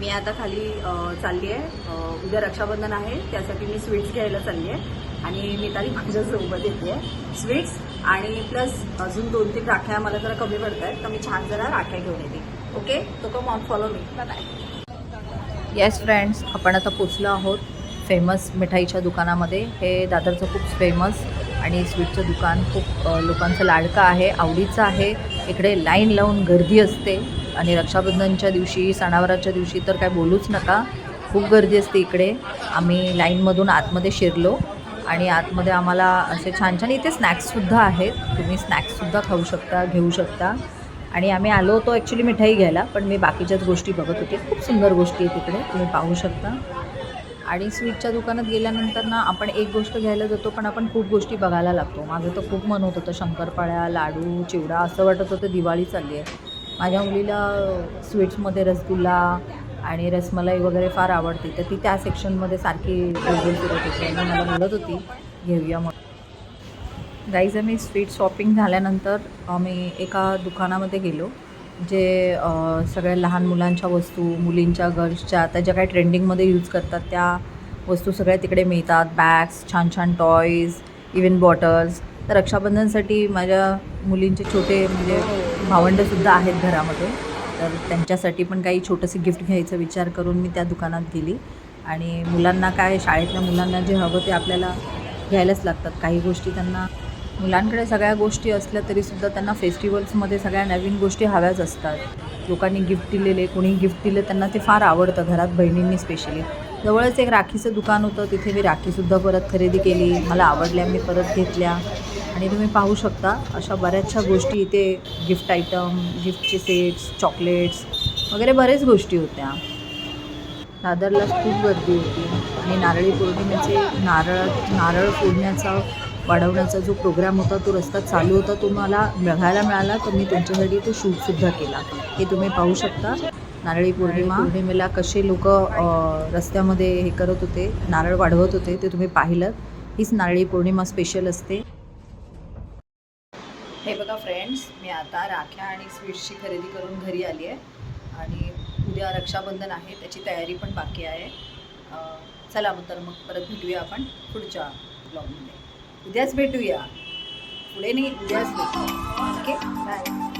मी आता खाली चालली आहे. उद्या रक्षाबंधन आहे त्यासाठी मी स्वीट्स घ्यायला चालली आहे. आणि मिताली माझ्यासोबत येते आहे. स्वीट्स आणि प्लस अजून दोन तीन राख्या मला जरा कमी पडत आहेत तर मी छान जरा राख्या घेऊन येते. ओके? तो come on follow me bye yes friends आपण आता पोचलो आहोत फेमस मिठाईच्या दुकानामध्ये. हे दादरचं खूप फेमस आणि स्वीटचं दुकान खूप लोकांचं लाडकं आहे आवडीचं आहे. इकडे लाईन लावून गर्दी असते. आणि रक्षाबंधनच्या दिवशी सणावाराच्या दिवशी तर काय बोलूच नका. खूप गर्दी असते इकडे. आम्ही लाईनमधून आतमध्ये शिरलो आणि आतमध्ये आम्हाला असे छान छान इथे स्नॅक्ससुद्धा आहेत. तुम्ही स्नॅक्ससुद्धा खाऊ शकता घेऊ शकता. आणि आम्ही आलो होतो ॲक्च्युली मिठाई घ्यायला पण मी बाकीच्याच गोष्टी बघत होते. खूप सुंदर गोष्टी आहेत तिकडे तुम्ही पाहू शकता. आणि स्वीटच्या दुकानात गेल्यानंतर ना आपण एक गोष्ट घ्यायला जातो पण आपण खूप गोष्टी बघायला लागतो. माझं तर खूप मन होत होतं शंकरपाळ्या लाडू चिवडा असं वाटत होतं दिवाळी चालली आहे. माझ्या मुलीला स्वीट्समध्ये रसगुल्ला आणि रसमलाई वगैरे फार आवडते. तर ती त्या सेक्शनमध्ये सारखी गोलगोल फिरत होती. आणि मला बोलत होती घेऊया म्हणून गाईज आम्ही स्वीट शॉपिंग झाल्यानंतर आम्ही एका दुकानामध्ये गेलो जे सगळ्या लहान मुलांच्या वस्तू मुलींच्या गर्ल्सच्या आता ज्या काही ट्रेंडिंगमध्ये यूज करतात त्या वस्तू सगळ्या तिकडे मिळतात. बॅग्स छान छान टॉईज इवन बॉटल्स तर रक्षाबंधनसाठी माझ्या मुलींचे छोटे म्हणजे भावंडंसुद्धा आहेत घरामध्ये. तर त्यांच्यासाठी पण काही छोटंसं गिफ्ट घ्यायचा विचार करून मी त्या दुकानात गेली. आणि मुलांना काय शाळेतल्या मुलांना जे हवं ते आपल्याला घ्यायलाच लागतात. काही गोष्टी त्यांना मुलांकडे सगळ्या गोष्टी असल्या तरीसुद्धा त्यांना फेस्टिवल्समध्ये सगळ्या नवीन गोष्टी हव्याच असतात. लोकांनी गिफ्ट दिलेले कोणी गिफ्ट दिले त्यांना ते फार आवडतं घरात बहिणींनी स्पेशली जवळच एक राखीचं दुकान होतं तिथे मी राखीसुद्धा परत खरेदी केली. मला आवडल्या मी परत घेतल्या. आणि तुम्ही पाहू शकता अशा बऱ्याचशा गोष्टी इथे गिफ्ट आयटम गिफ्टचे सेट्स चॉकलेट्स वगैरे बरेच गोष्टी होत्या. दादरला खूप गर्दी होती आणि नारळी पौर्णिमेचे नारळ नारळ फोडण्याचा वाढवण्याचा जो प्रोग्राम होता तो रस्ता चालू होता तो मला बघायला मिळाला तर मी त्यांच्यासाठी तो शूटसुद्धा केला. हे तुम्ही पाहू शकता. नारळी पौर्णिमा पौर्णिमेला कसे लोक रस्त्यामध्ये हे करत होते नारळ वाढवत होते ते तुम्ही पाहिलं हीच नारळी पौर्णिमा स्पेशल असते. हे बघा फ्रेंड्स मी आता राख्या आणि स्वीट्सची खरेदी करून घरी आली आहे. आणि उद्या रक्षाबंधन आहे त्याची तयारी पण बाकी आहे. चला मग तर मग परत भेटूया आपण पुढच्या ब्लॉगमध्ये उद्याच भेटूया. पुढे नाही उद्याच भेटूया. Okay bye